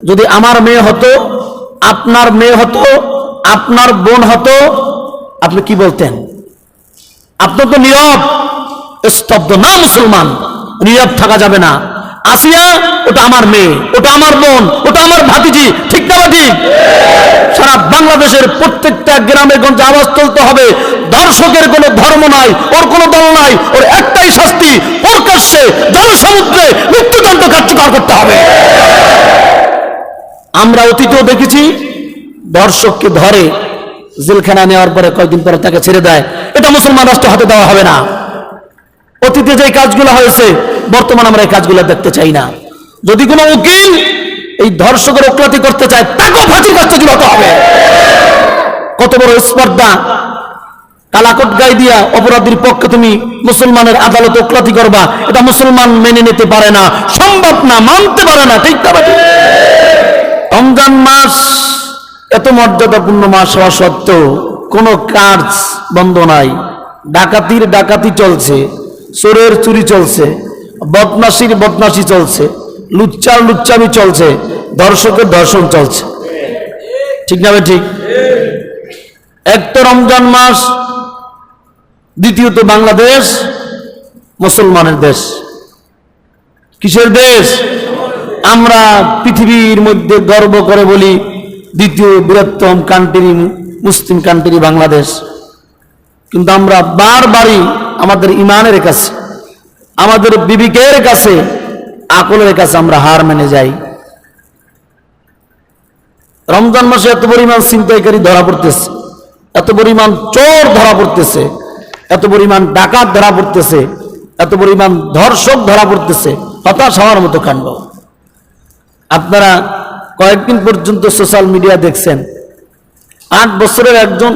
যদি আমার মেয়ে হতো, আপনার মেয়ে হতো, আপনার বোন হতো, আপনি কি বলতেন? আপনি তো নীরব, স্তব্ধ, না মুসলমান, নীরব থাকা যাবে না। আসিয়া, ওটা আমার মেয়ে, ওটা আমার বোন, ওটা আমার ভাতিজি, ঠিক না ঠিক সারা বাংলাদেশের প্রত্যেকটা গ্রামে গঞ্জে আওয়াজ তুলতে হবে, দর্শকের কোনো ধর্ম নাই, ওর কোনো দল নাই, ওর একটাই শাস্তি, প্রকাশ্যে জনসমুদ্রে মৃত্যুদণ্ড কার্যকর করতে হবে আমরা অতীতেও দেখেছি, দর্শককে ধরে জেলখানা নেওয়ার পরে কয়েকদিন পরে তাকে ছেড়ে দেয়। এটা মুসলমান রাষ্ট্র হাতে দেওয়া হবে না। অতীতে যে কাজগুলো হয়েছে, বর্তমান আমরা এই কাজগুলো দেখতে চাই না। যদি কোনো উকিল এই ধর্ষকের ওকলাতি করতে চায়, তাকেও ফাঁসির কাছে ঝুলাতে হবে। কত বড় স্পর্ধা। কালাকট গায়ে দিয়া অপরাধীর পক্ষে তুমি মুসলমানের আদালত ওকলাতি করবা। এটা মুসলমান মেনে নিতে পারে না, সম্ভব না, মানতে পারে না, ঠিক না? রমজান মাস এত মর্যাদাপূর্ণ মাস হওয়া সত্ত্বেও কোনো কাজ বন্ধ নাই। ডাকাতির ডাকাতি চলছে, চোরের চুরি চলছে বদমাসির বদমাসি চলছে, লুচ্চার লুচ্চামি চলছে, দর্শকের দর্শন চলছে। ঠিক না ঠিক? এক তো রমজান মাস, দ্বিতীয়ত বাংলাদেশ, মুসলমানের দেশ। কিসের দেশ? আমরা পৃথিবীর মধ্যে গর্ব করে বলি দ্বিতীয় বৃহত্তম কান্ট্রি মুসলিম কান্ট্রি বাংলাদেশ। কিন্তু আমরা বারবারই আমাদের ইমানের কাছে, আমাদের বিবেকের কাছে, আকলের কাছে আমরা হার মেনে যাই। রমজান মাসে এত পরিমাণ ছিনতাইকারী ধরা পড়তেছে, এত পরিমাণ চোর ধরা পড়তেছে, এত পরিমাণ ডাকাত ধরা পড়তেছে, এত পরিমাণ ধর্ষক ধরা পড়তেছে, হতাশ হওয়ার মতো কাণ্ড। আপনারা কয়েকদিন পর্যন্ত সোশ্যাল মিডিয়া দেখছেন। আট বছরের একজন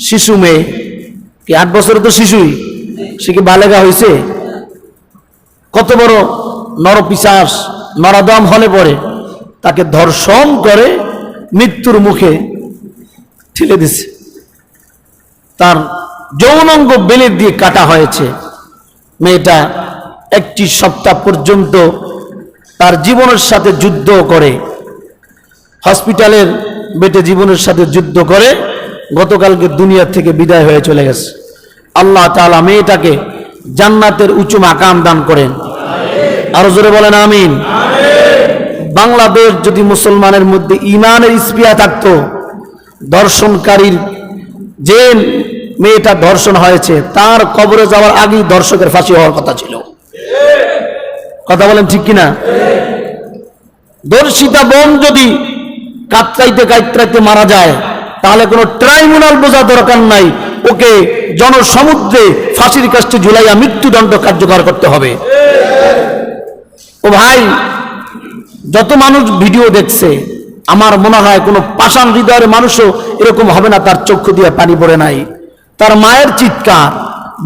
শিশু মেয়ে। কি আট বছরের তো শিশুই? সে কি বালেগা হয়েছে কত বড় নরপিশাস, নরাদম হলে পড়ে তাকে ধর্ষণ করে মৃত্যুর মুখে ঠেলে দিছে। তার যৌনাঙ্গ বেলের দিয়ে কাটা হয়েছে। মেয়েটা একটি সপ্তাহ পর্যন্ত তার জীবনের সাথে যুদ্ধ করে। হসপিটালের বেটে জীবনের সাথে যুদ্ধ করে গতকালকে দুনিয়া থেকে বিদায় হয়ে চলে গেছে। আল্লাহ তাআলা মেয়েটাকে জান্নাতের উঁচু মাকাম দান করেন। আরও জোরে বলেন, আমিন। বাংলাদেশ যদি মুসলমানের মধ্যে ইমানের স্পিয়া থাকতো, দর্শনকারীর যে মেয়েটা ধর্ষণ হয়েছে, তার কবরে যাওয়ার আগেই দর্শকের ফাঁসি হওয়ার কথা ছিল। কথা বলেন ঠিক কিনা? দর্শিতা বোন যদি কাতরাইতে কাতরাইতে মারা যায়, তাহলে কোনো ট্রাইব্যুনাল বোঝা দরকার নাই। ওকে জনসমুদ্রে ফাঁসির কাছে ঝুলাইয়া মৃত্যুদণ্ড কার্যকর করতে হবে। ও ভাই, যত মানুষ ভিডিও দেখছে, আমার মনে হয় কোনো পাষাণ হৃদয়ের মানুষও এরকম হবে না, তার চক্ষু দিয়ে পানি পড়ে নাই। তার মায়ের চিৎকার,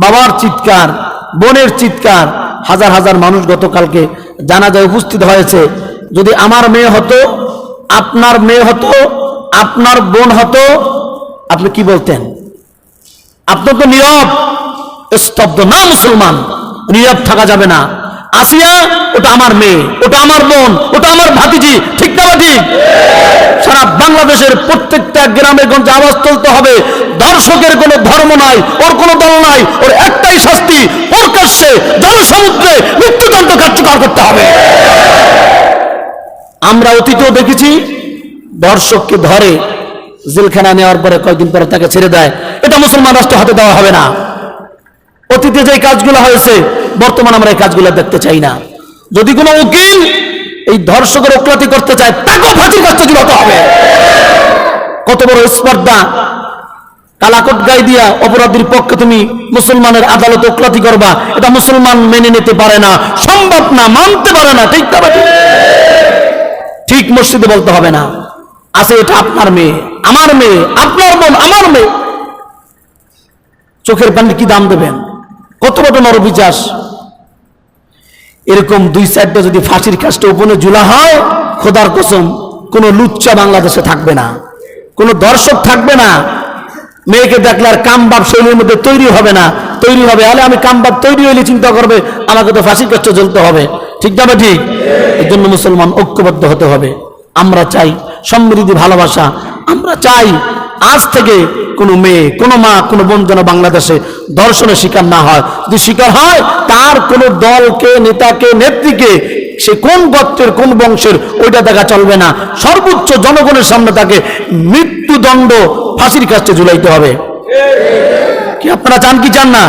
বাবার চিৎকার, বোনের চিৎকার, হাজার হাজার মানুষ গতকালকে জানাজায় উপস্থিত হয়েছে। যদি আমার মেয়ে হতো, আপনার মেয়ে হতো, আপনার বোন হতো, আপনি কি বলতেন? আপনি তো নীরব, স্তব্ধ, না মুসলমান, নীরব থাকা যাবে না। আসিয়া, ওটা আমার মেয়ে, ওটা আমার বোন, ওটা আমার ভাতিজি, ঠিক না ঠিক? সারা বাংলাদেশের প্রত্যেকটা গ্রামে গঞ্জে আওয়াজ তুলতে হবে, দর্শকের কোনো ধর্ম নাই, ওর কোনো দল নাই, ওর একটাই শাস্তি, প্রকাশ্যে জনসমুদ্রে মৃত্যুদণ্ড কার্যকর করতে হবে। আমরা অতীতেও দেখেছি, দর্শককে ধরে জেলখানা নেওয়ার পরে কয়েকদিন পরে তাকে ছেড়ে দেয়। এটা মুসলমান রাষ্ট্র হাতে দেওয়া হবে না। অতীতে যে কাজগুলো হয়েছে, বর্তমান আমরা এই কাজগুলো দেখতে চাই না। যদি কোনো উকিল এই ধর্ষকের ওকলাতি করতে চায়, তাকেও ফাঁসির কাছে ঝুলাতে হবে। কত বড় স্পর্ধা। কালাকট গায়ে দিয়া অপরাধীর পক্ষে তুমি মুসলমানের আদালত ওকলাতি করবা। এটা মুসলমান মেনে নিতে পারে না, সম্ভব না, মানতে পারে না, ঠিক না? ঠিক মসজিদে বলতে হবে না। আছে এটা আপনার মেয়ে, আমার মেয়ে, আপনার বোন, আমার মেয়ে। চোখের পানি কি দাম দেবেন? কত বড় নরবিচাস এরকম দুই চারটা যদি ফাঁসির কাজটা উপনে জুলা হয়, খোদার কসম, কোনো লুচ্চা বাংলাদেশে থাকবে না। কোনো দর্শক থাকবে না। মেয়েকে দেখলে আর কামবাব শৈলীর মধ্যে তৈরি হবে না। তৈরি হবে, আলে আমি কামবাব তৈরি হইলে চিন্তা করবে, আমাকে তো ফাঁসির কাজটা জ্বলতে হবে। ঠিক না বা ঠিক? এর জন্য মুসলমান ঐক্যবদ্ধ হতে হবে। আমরা চাই সমৃদ্ধি, ভালোবাসা। আমরা চাই আজ থেকে কোনো মেয়ে, কোনো মা, কোনো বোন যেন বাংলাদেশে দর্শনের শিকার না হয়। যদি শিকার হয়, তার কোনো দলকে নেতাকে নেত্রীকে সে কোন গোত্রের, কোন বংশের, ওইটা দেখা চলবে না। সর্বোচ্চ জনগণের সামনে তাকে মৃত্যুদণ্ড ফাঁসির কাছে ঝুলাইতে হবে। কি আপনারা চান কি চান না?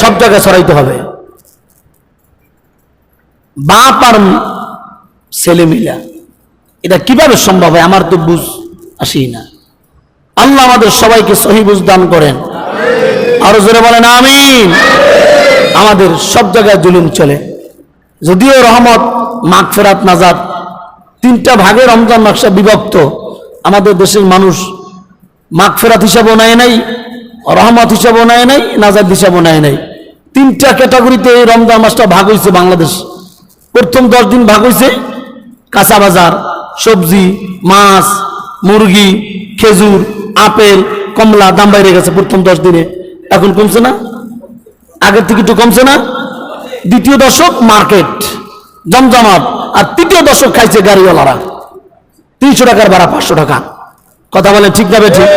সব জায়গায় সরাইতে হবে। বাপ আর ছেলে মিলা এটা কীভাবে সম্ভব হয়? আমার তো বুঝ আসি না। আল্লাহ আমাদের সবাইকে সহি বুঝ দান করেন। আরও জোরে বলেন আমি আমাদের সব জায়গায় জুলুম চলে। যদিও রহমত মাগ ফেরাত নাজাদ তিনটা ভাগে রমজান নকশা বিভক্ত। আমাদের দেশের মানুষ মাগ ফেরাত হিসাবেও নেয় নাই, রহমত হিসাবেও নেয় নাই নাজাদ হিসাবেও নেয় নাই। তিনটা ক্যাটাগরিতে এই রমজান মাসটা ভাগ হয়েছে বাংলাদেশ। প্রথম দশ দিন ভাগ হয়েছে কাঁচা বাজার, সবজি, মাছ, মুরগি, খেজুর, আপেল, কমলা, দাম বাইরে গেছে প্রথম দশ দিনে। এখন কমছে না? আগের থেকে একটু কমছে না? দ্বিতীয় দশক মার্কেট, জমজমাট, আর তৃতীয় দশক খাইছে গাড়িওয়ালারা। তিনশো টাকার ভাড়া, পাঁচশো টাকা। কথা বলেন ঠিক না ঠিক?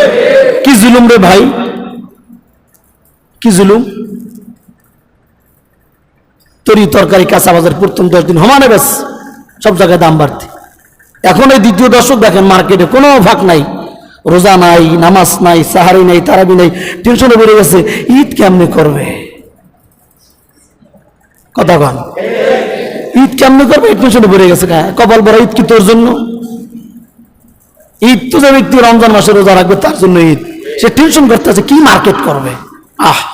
কি জুলুম রে ভাই? কি জুলুম? তরি তরকারি কাঁচা বাজার প্রথম দশ দিন সমানে বেশ সব জায়গায় দাম বাড়তে। এখন এই দ্বিতীয় দশক দেখেন, মার্কেটে কোনো ভাগ নাই, রোজা নাই, নামাজ নাই, সাহারি নাই, তারাবি নাই, টেনশনে বেড়ে গেছে, ঈদ কেমনে করবে? কথা কন। ঈদ কেমনে করবে? এই টেনশনে বেড়ে গেছে? কপাল বড় ঈদ কি তোর জন্য? ঈদ তো যে ব্যক্তি রমজান মাসে রোজা রাখবে, তার জন্য ঈদ। সে টেনশন করতেছে কি মার্কেট করবে? আহ!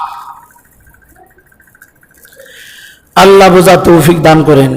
আল্লাহ বোঝা তৌফিক দান করেন।